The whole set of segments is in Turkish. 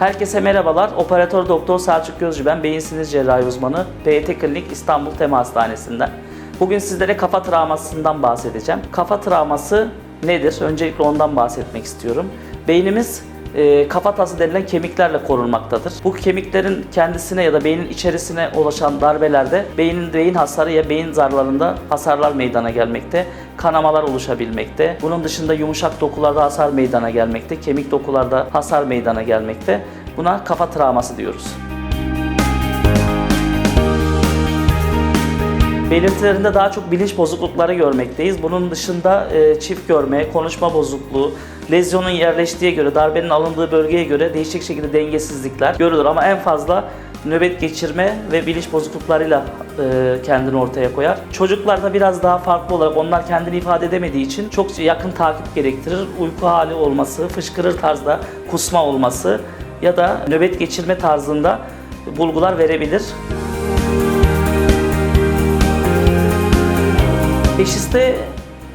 Herkese merhabalar. Operatör Doktor Selçuk Gözcü ben. Beyin sinir cerrahi uzmanı. PYT Klinik İstanbul Tema Hastanesi'nden. Bugün sizlere kafa travmasından bahsedeceğim. Kafa travması nedir? Öncelikle ondan bahsetmek istiyorum. Beynimiz e, kafatası denilen kemiklerle korunmaktadır. Bu kemiklerin kendisine ya da beynin içerisine ulaşan darbelerde beynin beyin hasarı ya beyin zarlarında hasarlar meydana gelmekte, kanamalar oluşabilmekte. Bunun dışında yumuşak dokularda hasar meydana gelmekte, kemik dokularda hasar meydana gelmekte. Buna kafa travması diyoruz. Belirtilerinde daha çok bilinç bozuklukları görmekteyiz. Bunun dışında e, çift görme, konuşma bozukluğu, lezyonun yerleştiği göre, darbenin alındığı bölgeye göre değişik şekilde dengesizlikler görülür. Ama en fazla nöbet geçirme ve bilinç bozukluklarıyla e, kendini ortaya koyar. Çocuklarda biraz daha farklı olarak onlar kendini ifade edemediği için çok yakın takip gerektirir. Uyku hali olması, fışkırır tarzda kusma olması ya da nöbet geçirme tarzında bulgular verebilir. Teşhiste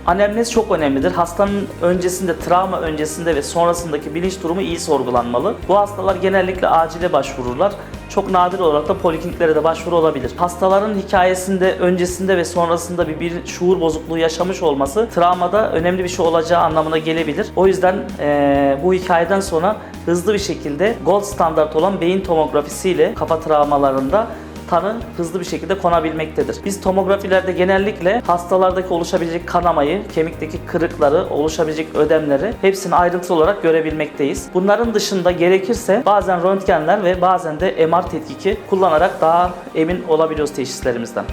anemnez çok önemlidir. Hastanın öncesinde, travma öncesinde ve sonrasındaki bilinç durumu iyi sorgulanmalı. Bu hastalar genellikle acile başvururlar. Çok nadir olarak da polikliniklere de başvuru olabilir. Hastaların hikayesinde öncesinde ve sonrasında bir, bir şuur bozukluğu yaşamış olması travmada önemli bir şey olacağı anlamına gelebilir. O yüzden eee, bu hikayeden sonra hızlı bir şekilde gold standart olan beyin tomografisiyle kafa travmalarında tanı hızlı bir şekilde konabilmektedir. Biz tomografilerde genellikle hastalardaki oluşabilecek kanamayı, kemikteki kırıkları, oluşabilecek ödemleri hepsini ayrıntılı olarak görebilmekteyiz. Bunların dışında gerekirse bazen röntgenler ve bazen de MR tetkiki kullanarak daha emin olabiliyoruz teşhislerimizden.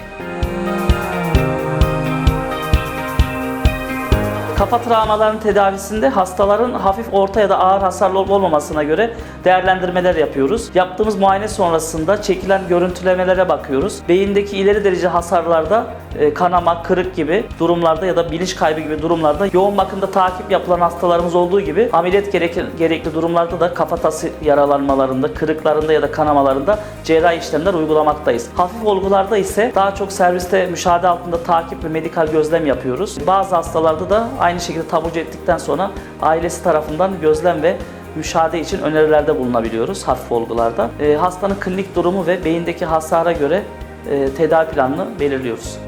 Kafa travmalarının tedavisinde hastaların hafif, orta ya da ağır hasarlı olmamasına göre değerlendirmeler yapıyoruz. Yaptığımız muayene sonrasında çekilen görüntülemelere bakıyoruz. Beyindeki ileri derece hasarlarda e, kanama, kırık gibi durumlarda ya da bilinç kaybı gibi durumlarda yoğun bakımda takip yapılan hastalarımız olduğu gibi ameliyat gerekli, durumlarda da kafatası yaralanmalarında, kırıklarında ya da kanamalarında cerrahi işlemler uygulamaktayız. Hafif olgularda ise daha çok serviste müşahede altında takip ve medikal gözlem yapıyoruz. Bazı hastalarda da aynı şekilde taburcu ettikten sonra ailesi tarafından gözlem ve müşahede için önerilerde bulunabiliyoruz hafif olgularda. E, hastanın klinik durumu ve beyindeki hasara göre e, tedavi planını belirliyoruz.